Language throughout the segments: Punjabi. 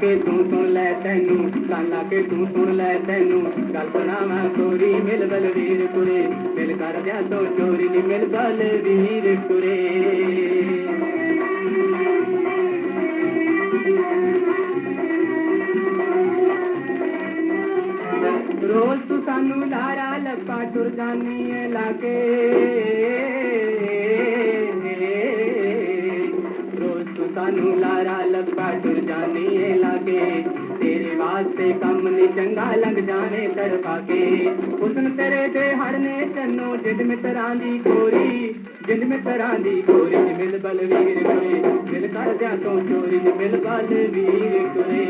ਕੇ ਤੂੰ ਸੁਣ ਲੈ ਤੈਨੂੰ ਕਾਲਾ ਕੇ ਤੂੰ ਸੁਣ ਲੈ ਤੈਨੂੰ। ਗੱਲ ਸੁਣਾਵਾਂ ਤੋਰੀ ਮਿਲ ਬਲਵੀਰ ਕੁਰੇ, ਮਿਲ ਕਰ ਦਿਆ ਤੋ ਚੋਰੀ ਨੀ ਮਿਲ ਬਲਵੀਰ ਕੁਰੇ। ਰੋਜ਼ ਤੂੰ ਸਾਨੂੰ ਲਾਰਾ ਲੱਪਾ ਟੁਰ ਜਾਨੀ ਏ ਲਾਗੇ। ਏ ਤੇਰੇ ਵਾਸਤੇ ਕੰਮ ਨਹੀਂ ਚੰਗਾ, ਲੰਘ ਜਾਣੇ ਤੜਪਾ ਕੇ। ਹੁਸਨ ਤੇਰੇ ਦੇ ਹੜਨੇ ਤੈਨੂੰ, ਜਿੰਦ ਮਿੱਤਰਾਂ ਦੀ ਕੋਰੀ ਜਿੰਦ ਮਿੱਤਰਾਂ ਦੀ ਕੋਰੀ ਮਿਲ ਬਲਵੀਰ ਕੁਰੇ ਦਿਲ ਕਰਦਿਆਂ ਤੋਂ ਚੋਰੀ ਮਿਲ ਬਲਵੀਰ ਕੁਰੇ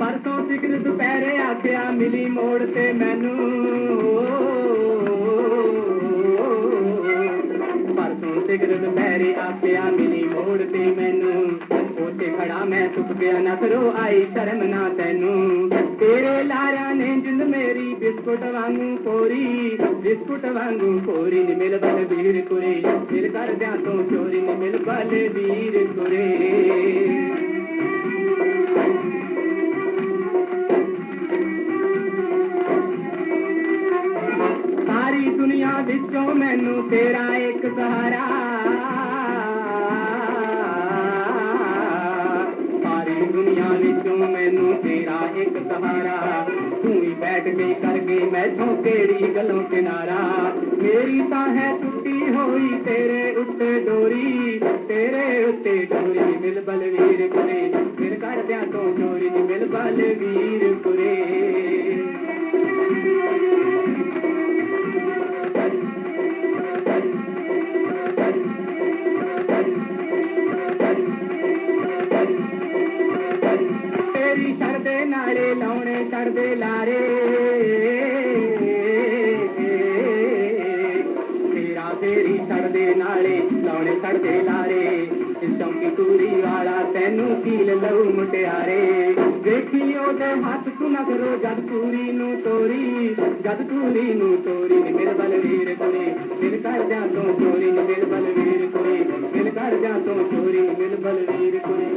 ਪਰਸੋਂ ਸਿਕਰ ਦੁਪਹਿਰੇ ਆਖਿਆ, ਮਿਲੀ ਮੋੜ ਤੇ ਮੈਨੂੰ। ਪਰਸੋਂ ਸਿਕਰ ਦੁਪਹਿਰੇ ਮਿਲੀ ਮੋੜ ਤੇ ਮੈਨੂੰ। ਉੱਥੇ ਖੜਾ ਮੈਂ ਸੁੱਕ ਗਿਆ ਨਸਰੋ ਆਈ ਸ਼ਰਮ, ਨਾ ਤੈਨੂੰ। ਤੇਰੇ ਲਾਰਿਆਂ ਨੇ ਜਿੰਦ ਮੇਰੀ ਬਿਸਕੁਟ ਵਾਂਗੂ ਕੋਰੀ ਬਿਸਕੁਟ ਵਾਂਗੂ ਕੋਰੀ ਨੀ ਮਿਲ ਬਲ ਵੀਰ ਕੁਰੇ। ਦਿਲ ਕਰਦਿਆਂ ਤੋਂ ਚੋਰੀ ਨੀ ਮਿਲ ਬਲ ਵੀਰ ਕੁਰੇ। ਦੁਨੀਆ ਵਿੱਚੋਂ ਮੈਨੂੰ ਤੇਰਾ ਇੱਕ ਸਹਾਰਾ। ਸਾਰੀ ਦੁਨੀਆ ਵਿੱਚੋਂ ਮੈਨੂੰ ਤੇਰਾ ਇੱਕ ਸਹਾਰਾ। ਤੂੰ ਹੀ ਬੈਠ ਗਈ ਕਰ ਗਈ ਮੈਥੋਂ ਤੇਰੀ ਗੱਲੋਂ ਕਿਨਾਰਾ। ਮੇਰੀ ਤਾਂ ਹੈ ਟੁੱਟੀ ਹੋਈ ਤੇਰੇ ਉੱਤੇ ਡੋਰੀ। ਤੇਰੇ ਉੱਤੇ ਡੋਰੀ ਨੀ ਮਿਲ ਬਲਵੀਰ ਕੁਰੇ ਮਿਲ ਕਰਦਿਆਂ ਤੋਂ ਚੋਰੀ ਨੀ ਮਿਲ ਬਲਵੀਰ ਕੁਰੇ ਛੜਦੇ ਲਾਉਣੇ ਛੜਦੇ ਲਾਰੇ। ਤੇਰਾ ਤੇਰੀ ਛੜਦੇ ਨਾਲੇ, ਲਾਉਣੇ ਛੜਦੇ ਲਾਰੇ। ਚੌਂਕੀ ਤੂਰੀ ਵਾਲਾ ਤੈਨੂੰ ਕੀਲ ਲਊ ਮੁਟਿਆਰੇ। ਵੇਖੀ ਉਹਦੇ ਹੱਥ ਤੂੰ ਨਾ ਕਰੋ ਜਦ ਪੂਰੀ ਨੂੰ ਤੋਰੀ, ਜਦ ਪੂਰੀ ਨੂੰ ਤੋਰੀ ਨੀ ਮਿਲ ਬਲਵੀਰ ਕੁਰੇ ਮਿਲ ਕਰ ਜਾ ਤੋਂ ਚੋਰੀ ਨੀ ਮਿਲ ਬਲਵੀਰ ਕੁਰੇ ਮਿਲ ਕਰ ਜਾ ਤੋਂ ਚੋਰੀ ਨੀ ਮਿਲ ਬਲਵੀਰ ਕੁਰੇ